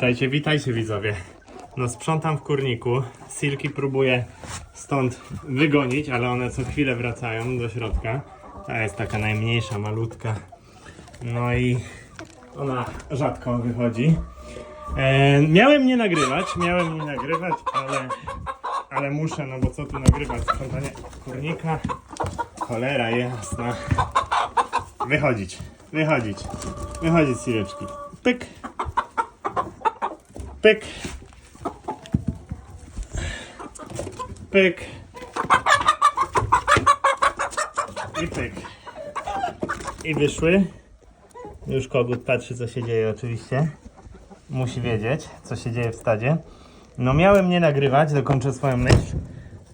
Witajcie, witajcie widzowie. No sprzątam w kurniku. Silki próbuję stąd wygonić, ale one co chwilę wracają do środka. Ta jest taka najmniejsza, malutka. No i ona rzadko wychodzi. E, miałem nie nagrywać, miałem nie nagrywać, ale, ale muszę, no bo co tu nagrywać? Sprzątanie kurnika. Cholera jasna. Wychodzić, wychodzić, wychodzić sileczki. Pyk. Pyk. Pyk. I pyk. I wyszły. Już kogut patrzy co się dzieje oczywiście. Musi wiedzieć co się dzieje w stadzie. No miałem nie nagrywać, dokończę swoją myśl,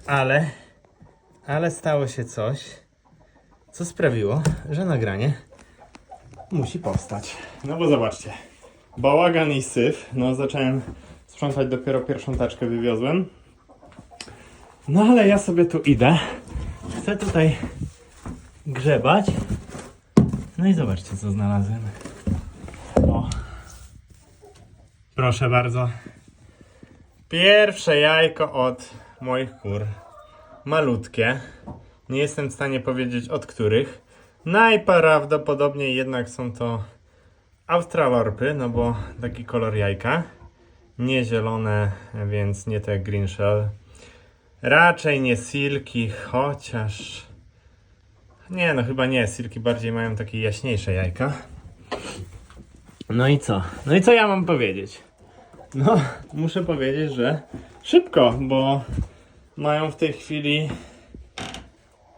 ale ale stało się coś, co sprawiło, że nagranie musi powstać. No bo zobaczcie. Bałagan i syf. No zacząłem sprzątać dopiero pierwszą taczkę wywiozłem. No ale ja sobie tu idę. Chcę tutaj grzebać. No i zobaczcie co znalazłem. O. Proszę bardzo. Pierwsze jajko od moich kur. Malutkie. Nie jestem w stanie powiedzieć od których. Najprawdopodobniej jednak są to Australorpy, no bo taki kolor jajka. Nie zielone, więc nie te green shell. Raczej nie silki, chociaż. Nie, no chyba nie. Silki bardziej mają takie jaśniejsze jajka. No i co? No i co ja mam powiedzieć? No, muszę powiedzieć, że szybko, bo mają w tej chwili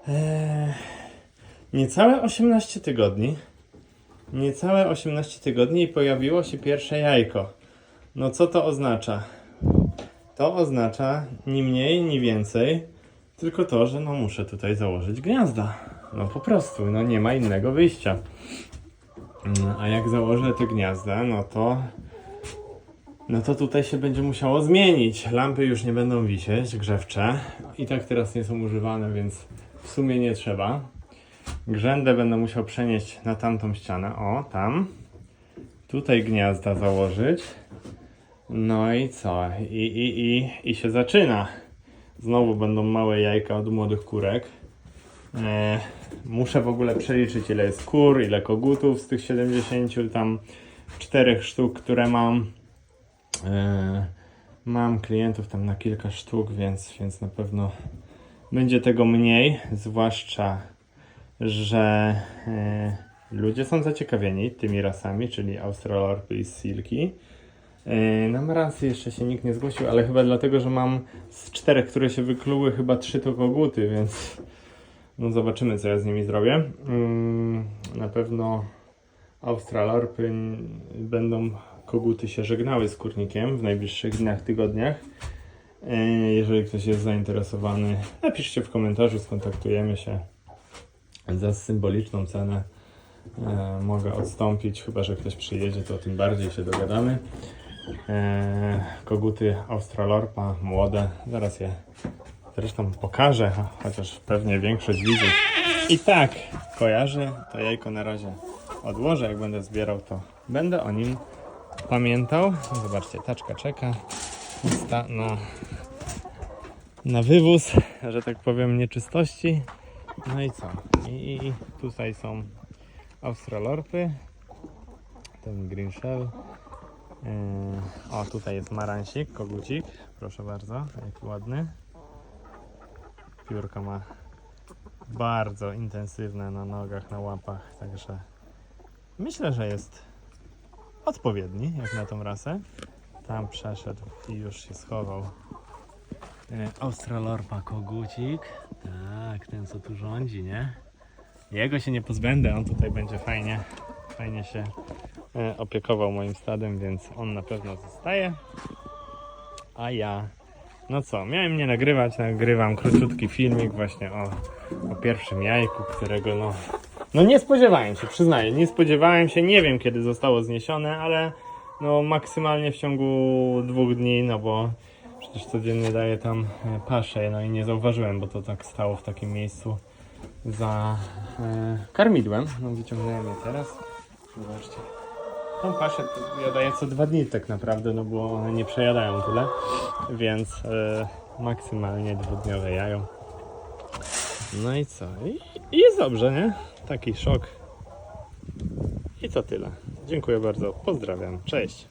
e, niecałe 18 tygodni. Niecałe 18 tygodni i pojawiło się pierwsze jajko. No co to oznacza? To oznacza ni mniej, ni więcej, tylko to, że no muszę tutaj założyć gniazda. No po prostu, no nie ma innego wyjścia. Mm, A jak założę te gniazda, no to no to tutaj się będzie musiało zmienić. Lampy już nie będą wisieć, grzewcze. I tak teraz nie są używane, więc w sumie nie trzeba. Grzędę będę musiał przenieść na tamtą ścianę. O, tam. Tutaj gniazda założyć. No i co? I, i, i, i się zaczyna. Znowu będą małe jajka od młodych kurek. E, muszę w ogóle przeliczyć ile jest kur, ile kogutów z tych 70 tam czterech sztuk, które mam. E, mam klientów tam na kilka sztuk, więc, więc na pewno będzie tego mniej, zwłaszcza że e, ludzie są zaciekawieni tymi rasami, czyli Australorpy i Silki. E, na Maransy jeszcze się nikt nie zgłosił, ale chyba dlatego, że mam z czterech, które się wykluły, chyba trzy to koguty, więc no zobaczymy, co ja z nimi zrobię. Mm, na pewno Australorpy będą koguty się żegnały z kurnikiem w najbliższych dniach, tygodniach. E, Jeżeli ktoś jest zainteresowany, napiszcie w komentarzu, skontaktujemy się za symboliczną cenę e, mogę odstąpić, chyba że ktoś przyjedzie, to tym bardziej się dogadamy. E, koguty Australorpa, młode, zaraz je zresztą pokażę, cho- chociaż pewnie większość widzów i tak kojarzy, to jajko na razie odłożę, jak będę zbierał, to będę o nim pamiętał. Zobaczcie, taczka czeka na, na wywóz, że tak powiem, nieczystości. No i co? I, tutaj są Australorpy, ten green shell. Yy, o, tutaj jest maransik, kogucik, proszę bardzo, jaki ładny. Piórka ma bardzo intensywne na nogach, na łapach, także myślę, że jest odpowiedni jak na tą rasę. Tam przeszedł i już się schował. E, Australorpa kogucik. Tak, ten co tu rządzi, nie? Jego się nie pozbędę, on tutaj będzie fajnie, fajnie się e, opiekował moim stadem, więc on na pewno zostaje. A ja, no co, miałem nie nagrywać, nagrywam króciutki filmik właśnie o, o pierwszym jajku, którego no, no nie spodziewałem się, przyznaję, nie spodziewałem się, nie wiem kiedy zostało zniesione, ale no maksymalnie w ciągu dwóch dni, no bo Przecież codziennie daję tam e, paszę, no i nie zauważyłem, bo to tak stało w takim miejscu za e, karmidłem. No wyciągnąłem je teraz. Zobaczcie. Tą paszę ja daję co dwa dni tak naprawdę, no bo one nie przejadają tyle, więc e, maksymalnie dwudniowe jajo. No i co? I, I jest dobrze, nie? Taki szok. I to tyle. Dziękuję bardzo. Pozdrawiam. Cześć.